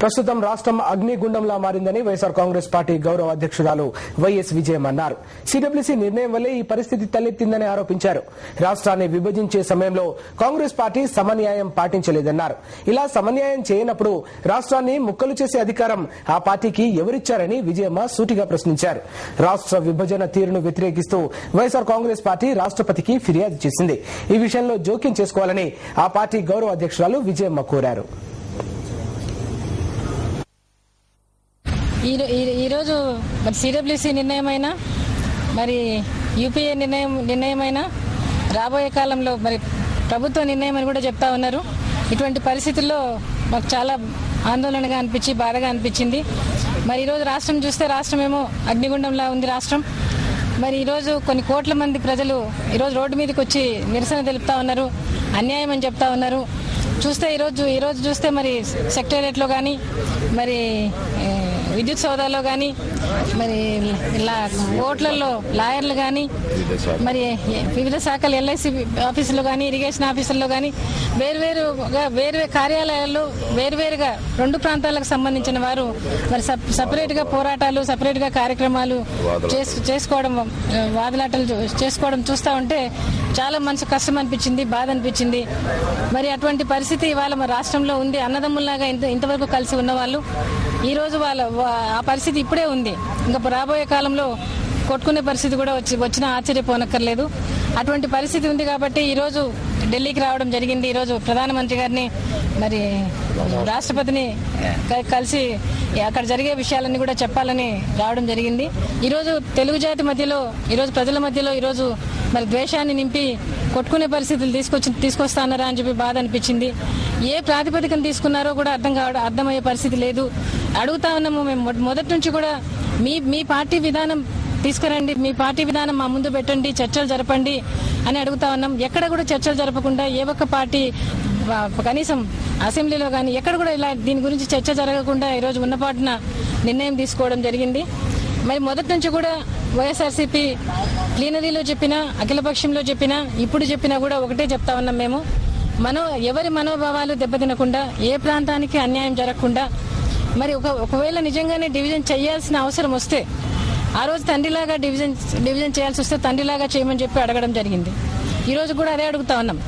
ప్రస్తుతం రాష్ట్రం అగ్నిగుండంలా మారిందని వైఎస్ఆర్ కాంగ్రెస్ పార్టీ గౌరవ అధ్యక్షురాలు వైఎస్ విజయం అన్నారు. సిడబ్ల్యూసీ నిర్ణయం వల్లే ఈ పరిస్థితి తలెత్తిందని ఆరోపించారు. రాష్ట్రాన్ని విభజించే సమయంలో కాంగ్రెస్ పార్టీ సమన్యాయం పాటించలేదన్నారు. ఇలా సమన్యాయం చేయనప్పుడు రాష్ట్రాన్ని ముక్కలు చేసే అధికారం ఆ పార్టీకి ఎవరిచ్చారని విజయమ్మ సూటిగా ప్రశ్నించారు. రాష్ట్ర విభజన తీరును వ్యతిరేకిస్తూ వైఎస్ఆర్ కాంగ్రెస్ పార్టీ రాష్ట్రపతికి ఫిర్యాదు చేసింది. ఈ విషయంలో జోక్యం చేసుకోవాలని ఆ పార్టీ గౌరవ అధ్యక్షురాలు విజయమ్మ కోరారు ఈ ఈ- ఈరోజు మరి సిడబ్ల్యూసీ నిర్ణయమైనా? మరి యూపీఏ నిర్ణయం నిర్ణయమైనా? రాబోయే కాలంలో మరి ప్రభుత్వ నిర్ణయం అని కూడా చెప్తా ఉన్నారు. ఇటువంటి పరిస్థితుల్లో మాకు చాలా ఆందోళనగా అనిపించి బాధగా అనిపించింది. మరి ఈరోజు రాష్ట్రం చూస్తే రాష్ట్రం ఏమో అగ్నిగుండంలా ఉంది రాష్ట్రం. మరి ఈరోజు కొన్ని కోట్ల మంది ప్రజలు ఈరోజు రోడ్డు మీదకి వచ్చి నిరసన తెలుపుతా ఉన్నారు అన్యాయం అని చెప్తా ఉన్నారు. చూస్తే ఈరోజు ఈరోజు చూస్తే మరి సెక్రటేరియట్లో కానీ మరి విద్యుత్ సౌదాలో కానీ మరి ఇలా ఓట్లలో లాయర్లు కానీ మరి వివిధ శాఖలు ఎల్ఐసి ఆఫీసులో కానీ ఇరిగేషన్ ఆఫీసుల్లో కానీ వేరువేరుగా వేరు కార్యాలయాల్లో వేరువేరుగా రెండు ప్రాంతాలకు సంబంధించిన వారు మరి సప్- సపరేట్గా పోరాటాలు సపరేట్గా కార్యక్రమాలు చేసు- చేసుకోవడం వాదులాటలు చేసుకోవడం చూస్తూ ఉంటే చాలా మనసు కష్టం అనిపించింది బాధ అనిపించింది మరి అటువంటి పరిస్థితి ఇవాళ మన రాష్ట్రంలో ఉంది. అన్నదమ్ముల్లాగా ఇంత ఇంతవరకు కలిసి ఉన్నవాళ్ళు. ఈ రోజు వాళ్ళ ఆ పరిస్థితి ఇప్పుడే ఉంది. ఇంకా రాబోయే కాలంలో కొట్టుకునే పరిస్థితి కూడా వచ్చి వచ్చినా ఆశ్చర్యపోనక్కర్లేదు. అటువంటి పరిస్థితి ఉంది కాబట్టి ఈ రోజు ఢిల్లీకి రావడం జరిగింది. ఈ రోజు ప్రధానమంత్రి గారిని మరి రాష్ట్రపతిని కలిసి అక్కడ జరిగే విషయాలన్నీ కూడా చెప్పాలని రావడం జరిగింది. ఈరోజు తెలుగు జాతి మధ్యలో ఈరోజు ప్రజల మధ్యలో ఈరోజు మరి ద్వేషాన్ని నింపి కొట్టుకునే పరిస్థితులు తీసుకొచ్చి తీసుకొస్తానరా అని చెప్పి బాధ అనిపించింది. ఏ ప్రాతిపదికన తీసుకున్నారో కూడా అర్థం కావడం అర్థమయ్యే పరిస్థితి లేదు. అడుగుతా ఉన్నాము మేము. మొ- మొదటి నుంచి కూడా మీ మీ పార్టీ విధానం తీసుకురండి మీ పార్టీ విధానం మా ముందు పెట్టండి చర్చలు జరపండి అని అడుగుతా ఉన్నాం. ఎక్కడ కూడా చర్చలు జరపకుండా ఏ ఒక్క పార్టీ కనీసం అసెంబ్లీలో కానీ ఎక్కడ కూడా ఇలా దీని గురించి చర్చ జరగకుండా ఈరోజు ఉన్నపాటున నిర్ణయం తీసుకోవడం జరిగింది. మరి మొదటి నుంచి కూడా వైఎస్ఆర్సీపీ ప్లీనరీలో చెప్పినా అఖిలపక్షంలో చెప్పినా ఇప్పుడు చెప్పినా కూడా ఒకటే చెప్తా ఉన్నాం మేము. మనో ఎవరి మనోభావాలు దెబ్బతినకుండా ఏ ప్రాంతానికి అన్యాయం జరగకుండా మరి ఒక ఒకవేళ నిజంగానే డివిజన్ చేయాల్సిన అవసరం వస్తే ఆ రోజు తండ్రిలాగా డివిజన్ డివిజన్ చేయాల్సి వస్తే తండ్రిలాగా చేయమని చెప్పి అడగడం జరిగింది. ఈరోజు కూడా అదే అడుగుతా ఉన్నాం.